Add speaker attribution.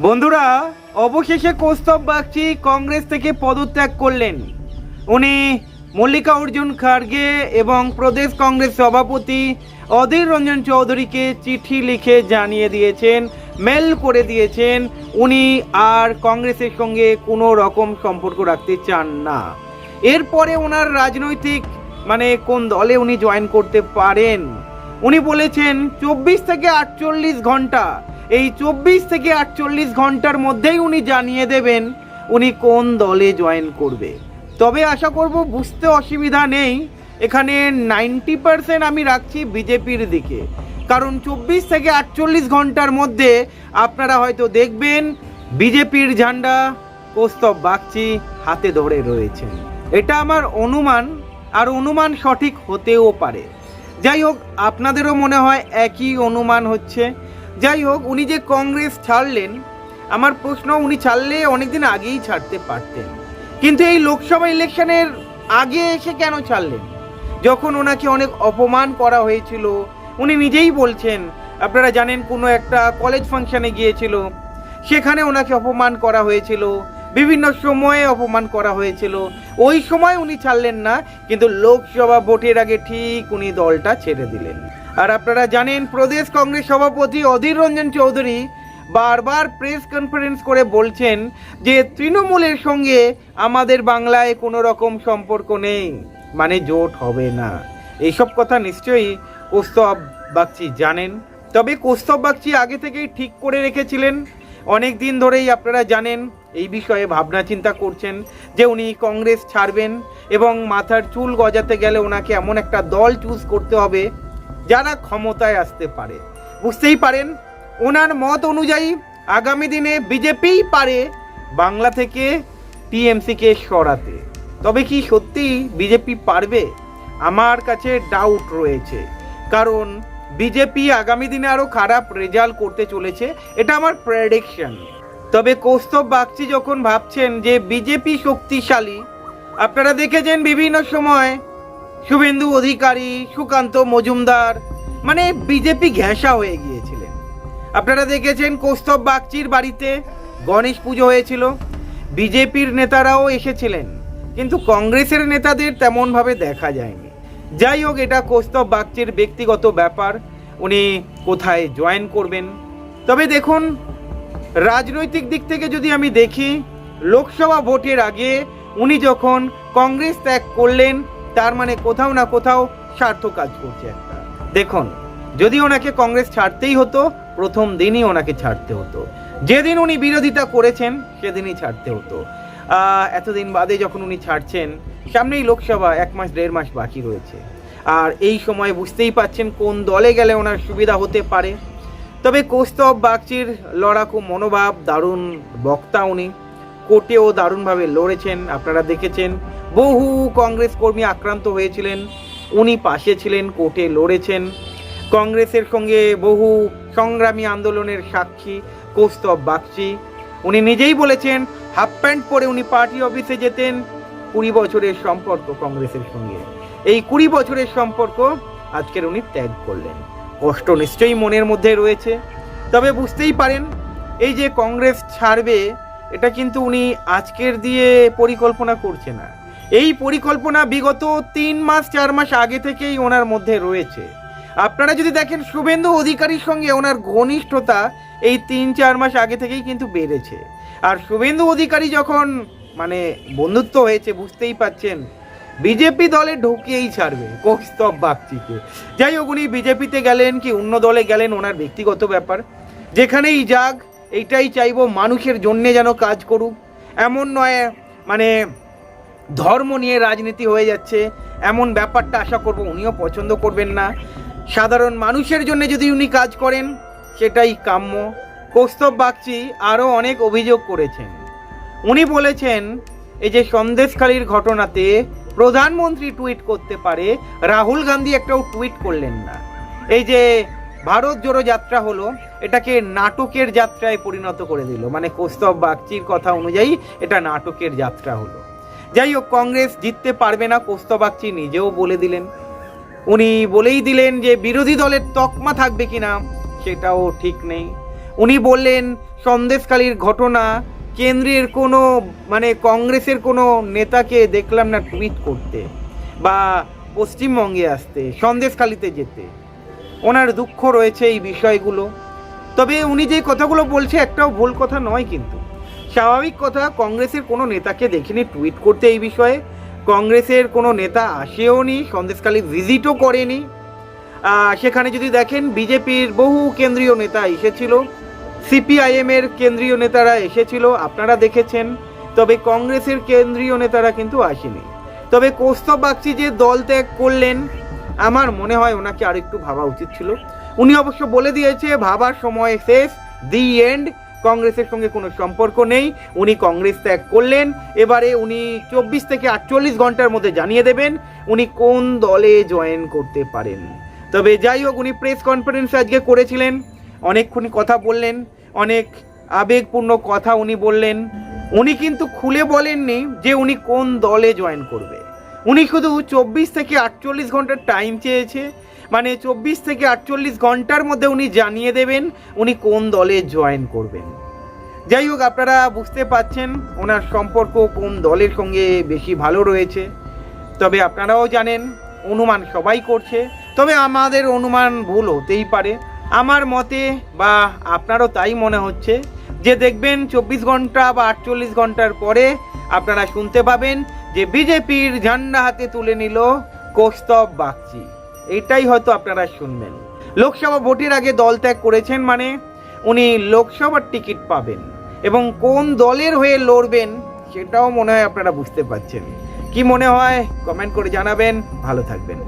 Speaker 1: বন্ধুরা, অবশেষে কৌস্তব বাগচি কংগ্রেস থেকে পদত্যাগ করলেন। উনি মল্লিকা অর্জুন খার্গে এবং প্রদেশ কংগ্রেস সভাপতি অধীর রঞ্জন চৌধুরীকে চিঠি লিখে জানিয়ে দিয়েছেন, মেল করে দিয়েছেন। উনি আর কংগ্রেসের সঙ্গে কোনো রকম সম্পর্ক রাখতে চান না। এরপরে ওনার রাজনৈতিক মানে কোন দলে উনি জয়েন করতে পারেন? উনি বলেছেন, চব্বিশ থেকে আটচল্লিশ ঘণ্টা এই চব্বিশ থেকে আটচল্লিশ ঘণ্টার মধ্যেই উনি জানিয়ে দেবেন উনি কোন দলে জয়েন করবে। তবে আশা করব বুঝতে অসুবিধা নেই, এখানে নাইনটি পার্সেন্ট আমি রাখছি বিজেপির দিকে। কারণ চব্বিশ থেকে আটচল্লিশ ঘণ্টার মধ্যে আপনারা হয়তো দেখবেন বিজেপির ঝান্ডা কৌস্তব বাগচি হাতে ধরে রয়েছেন এটা আমার অনুমান, আর অনুমান সঠিক হতেও পারে। যাই হোক, আপনাদেরও মনে হয় একই অনুমান হচ্ছে। যাই হোক, উনি যে কংগ্রেস ছাড়লেন, আমার প্রশ্ন, উনি ছাড়লে অনেকদিন আগেই ছাড়তে পারতেন। কিন্তু এই লোকসভা ইলেকশনের আগে এসে কেন ছাড়লেন? যখন ওনাকে অনেক অপমান করা হয়েছিল, উনি নিজেই বলছেন, আপনারা জানেন কোনো একটা কলেজ ফাংশনে গিয়েছিল, সেখানে ওনাকে অপমান করা হয়েছিল, বিভিন্ন সময়ে অপমান করা হয়েছিল। ওই সময় উনি ছাড়লেন না, কিন্তু লোকসভা ভোটের আগে ঠিক উনি দলটা ছেড়ে দিলেন। আর আপনারা জানেন, প্রদেশ কংগ্রেস সভাপতি অধীর রঞ্জন চৌধুরী বারবার প্রেস কনফারেন্স করে বলছেন যে তৃণমূলের সঙ্গে আমাদের বাংলায় কোনো রকম সম্পর্ক নেই। মানে জোট হবে না। এইসব কথা নিশ্চয়ই কৌস্তব বাগচি জানেন। তবে কৌস্তব বাগচি আগে থেকেই ঠিক করে রেখেছিলেন। অনেক দিন ধরেই আপনারা জানেন, এই বিষয়ে ভাবনা চিন্তা করছেন যে উনি কংগ্রেস ছাড়বেন এবং মাথার চুল গজাতে গেলে ওনাকে এমন একটা দল চুজ করতে হবে যারা ক্ষমতায় আসতে পারে। বুঝতেই পারেন, ওনার মত অনুযায়ী আগামী দিনে বিজেপিই পারে বাংলা থেকে টিএমসিকে সরাতে। তবে কি সত্যি বিজেপি পারবে? আমার কাছে ডাউট রয়েছে। কারণ বিজেপি আগামী দিনে আরও খারাপ রেজাল্ট করতে চলেছে, এটা আমার প্রেডিকশন তবে কৌস্তব বাগচি যখন ভাবছেন যে বিজেপি শক্তিশালী, আপনারা দেখেছেন বিভিন্ন সময় শুভেন্দু অধিকারী, সুকান্ত মজুমদার মানে বিজেপি ঘেঁষা হয়ে গিয়েছিলেন। আপনারা দেখেছেন কৌস্তব বাগচির বাড়িতে গণেশ পুজো হয়েছিল। বিজেপির নেতারাও এসেছিলেন, কিন্তু কংগ্রেসের নেতাদের তেমনভাবে দেখা যায়নি। যাই হোক, এটা কৌস্তব বাগচির ব্যক্তিগত ব্যাপার। উনি কোথায় জয়েন করবেন? তবে দেখুন, রাজনৈতিক দিক থেকে যদি আমি দেখি, লোকসভা ভোটের আগে উনি যখন কংগ্রেস ত্যাগ করলেন তার মানে কোথাও না কোথাও স্বার্থ কাজ করছে একটা। দেখুন, যদি ওনাকে কংগ্রেস ছাড়তেই হতো, প্রথম দিনই ওনাকে ছাড়তে হতো। যেদিন উনি বিরোধিতা করেছেন, সেদিনই ছাড়তে হতো। এতদিন বাদে যখন উনি ছাড়ছেন, সামনেই লোকসভা, এক মাস, দেড় মাস বাকি রয়েছে। আর এই সময় বুঝতেই পাচ্ছেন কোন দলে গেলে ওনার সুবিধা হতে পারে। তবে কৌস্তব বাগচির লড়াকু মনোভাব, দারুণ বক্তা উনি। কোর্টেও দারুণভাবে লড়েছেন, আপনারা দেখেছেন। বহু কংগ্রেস কর্মী আক্রান্ত হয়েছিলেন, উনি পাশে ছিলেন, কোর্টে লড়েছেন। কংগ্রেসের সঙ্গে বহু সংগ্রামী আন্দোলনের সাক্ষী, কৌস্তব বাগচি। উনি নিজেই বলেছেন, হাফ প্যান্ট পরে উনি পার্টি অফিসে যেতেন, কুড়ি বছরের সম্পর্ক কংগ্রেসের সঙ্গে। এই কুড়ি বছরের সম্পর্ক আজকের উনি ত্যাগ করলেন। কষ্ট নিশ্চয়ই মনের মধ্যে রয়েছে। তবে বুঝতেই পারেন, এই যে কংগ্রেস ছাড়বে এটা কিন্তু উনি আজকের দিয়ে পরিকল্পনা করছে না এই পরিকল্পনা বিগত তিন মাস, চার মাস আগে থেকেই ওনার মধ্যে রয়েছে। আপনারা যদি দেখেন, শুভেন্দু অধিকারীর সঙ্গে ওনার ঘনিষ্ঠতা এই তিন, চার মাস আগে থেকেই কিন্তু বেড়েছে। আর শুভেন্দু অধিকারী যখন মানে বন্ধুত্ব হয়েছে, বুঝতেই পাচ্ছেন, বিজেপি দলে ঢুকিয়েই ছাড়বে কৌস্তব বাগচিকে যাই হোক, উনি বিজেপিতে গেলেন কি অন্য দলে গেলেন, ওনার ব্যক্তিগত ব্যাপার। যেখানেই যাক এইটাই চাইব মানুষের জন্যে যেন কাজ করুক। এমন নয় মানে ধর্ম নিয়ে রাজনীতি হয়ে যাচ্ছে, এমন ব্যাপারটা আশা করব উনিও পছন্দ করবেন না। সাধারণ মানুষের জন্য যদি উনি কাজ করেন, সেটাই কাম্য। কৌস্তব বাগচি আরও অনেক অভিযোগ করেছেন। উনি বলেছেন, এই যে সন্দেশখালীর ঘটনাতে প্রধানমন্ত্রী টুইট করতে পারে, রাহুল গান্ধী একটাও টুইট করলেন না। এই যে ভারত জোড়ো যাত্রা হলো এটাকে নাটকের যাত্রায় পরিণত করে দিল। মানে কৌস্তব বাগচির কথা অনুযায়ী এটা নাটকের যাত্রা হলো। যাই হোক, কংগ্রেস জিততে পারবে না, কৌস্তব বাগচি নিজেও বলে দিলেন। উনি বলেই দিলেন যে বিরোধী দলের তকমা থাকবে কিনা, সেটাও ঠিক নেই। উনি বললেন সন্দেশকালীর ঘটনা কেন্দ্রের কোনো মানে কংগ্রেসের কোনো নেতাকে দেখলাম না টুইট করতে বা পশ্চিমবঙ্গে আসতে, সন্দেশখালিতে যেতে। ওনার দুঃখ রয়েছে এই বিষয়গুলো। তবে উনি যে কথাগুলো বলছে, একটাও ভুল কথা নয় কিন্তু। স্বাভাবিক কথা, কংগ্রেসের কোনো নেতাকে দেখিনি টুইট করতে এই বিষয়ে। কংগ্রেসের কোনো নেতা আসেও নি সন্দেশখালী ভিজিটও করেনি। সেখানে যদি দেখেন, বিজেপির বহু কেন্দ্রীয় নেতা এসেছিল সিপিআইএম এর কেন্দ্রীয় নেতারা এসেছিল, আপনারা দেখেছেন। তবে কংগ্রেসের কেন্দ্রীয় নেতারা কিন্তু আসেনি। তবে কৌস্তব বাগচি যে দল ত্যাগ করলেন, আমার মনে হয় ওনাকে আরেকটু ভাবা উচিত ছিল। উনি অবশ্য বলে দিয়েছে, ভাবার সময় শেষ, দি এন্ড, কংগ্রেসের সঙ্গে কোনো সম্পর্ক নেই, উনি কংগ্রেস ত্যাগ করলেন, এবারে উনি চব্বিশ থেকে আটচল্লিশ ঘণ্টার মধ্যে জানিয়ে দেবেন উনি কোন দলে জয়েন করতে পারেন। তবে যাই হোক, উনি প্রেস কনফারেন্স আজকে করেছিলেন অনেকক্ষণ কথা বললেন, অনেক আবেগপূর্ণ কথা উনি বললেন। উনি কিন্তু খুলে বলেননি যে উনি কোন দলে জয়েন করবে। উনি শুধু চব্বিশ থেকে আটচল্লিশ ঘণ্টার টাইম চেয়েছে মানে চব্বিশ থেকে আটচল্লিশ ঘণ্টার মধ্যে উনি জানিয়ে দেবেন উনি কোন দলে জয়েন করবেন। যাই হোক, আপনারা বুঝতে পাচ্ছেন ওনার সম্পর্ক কোন দলের সঙ্গে বেশি ভালো রয়েছে। তবে আপনারাও জানেন, অনুমান সবাই করছে। তবে আমাদের অনুমান ভুল হতেই পারে। আমার মতে বা আপনারও তাই মনে হচ্ছে যে দেখবেন চব্বিশ ঘণ্টা বা আটচল্লিশ ঘণ্টার পরে আপনারা শুনতে পাবেন যে বিজেপির ঝান্ডা হাতে তুলে নিল কৌস্তব বাগচি। এটাই হয়তো আপনারা শুনবেন। লোকসভা ভোটের আগে দল ত্যাগ করেছেন মানে উনি লোকসভার টিকিট পাবেন এবং কোন দলের হয়ে লড়বেন সেটাও মনে হয় আপনারা বুঝতে পারছেন। কি মনে হয়? কমেন্ট করে জানাবেন। ভালো থাকবেন।